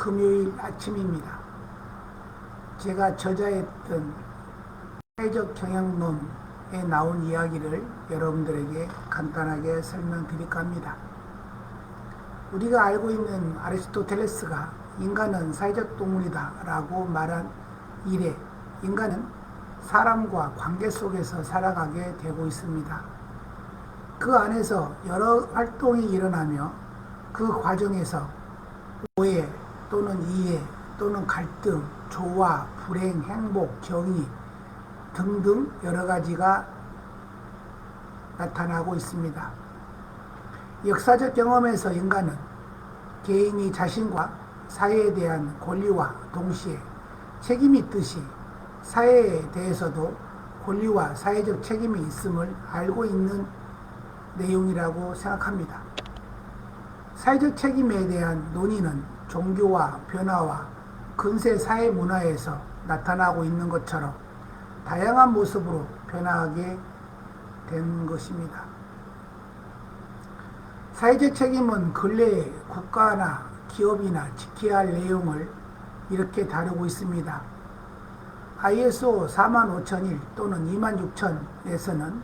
금요일 아침입니다. 제가 저자했던 사회적 경영론에 나온 이야기를 여러분들에게 간단하게 설명드릴까 합니다. 우리가 알고 있는 아리스토텔레스가 인간은 사회적 동물이다 라고 말한 이래 인간은 사람과 관계 속에서 살아가게 되고 있습니다. 그 안에서 여러 활동이 일어나며 그 과정에서 오해 또는 이해 또는 갈등, 조화, 불행, 행복, 정의 등등 여러 가지가 나타나고 있습니다. 역사적 경험에서 인간은 개인이 자신과 사회에 대한 권리와 동시에 책임이 있듯이 사회에 대해서도 권리와 사회적 책임이 있음을 알고 있는 내용이라고 생각합니다. 사회적 책임에 대한 논의는 종교와 변화와 근세 사회 문화에서 나타나고 있는 것처럼 다양한 모습으로 변화하게 된 것입니다. 사회적 책임은 근래에 국가나 기업이나 지켜야 할 내용을 이렇게 다루고 있습니다. ISO 45001 또는 26000에서는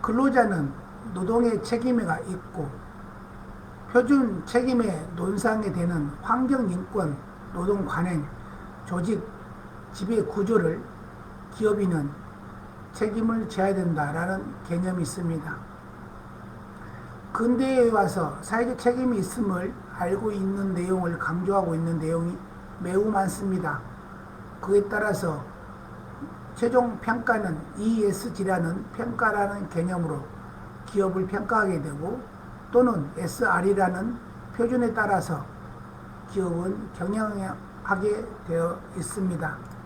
근로자는 노동의 책임이 있고 표준 책임의 논상에 되는 환경인권, 노동관행, 조직, 지배 구조를 기업인은 책임을 져야 된다라는 개념이 있습니다. 근대에 와서 사회적 책임이 있음을 알고 있는 내용을 강조하고 있는 내용이 매우 많습니다. 그에 따라서 최종 평가는 ESG라는 평가라는 개념으로 기업을 평가하게 되고 또는 SR이라는 표준에 따라서 기업은 경영하게 되어 있습니다.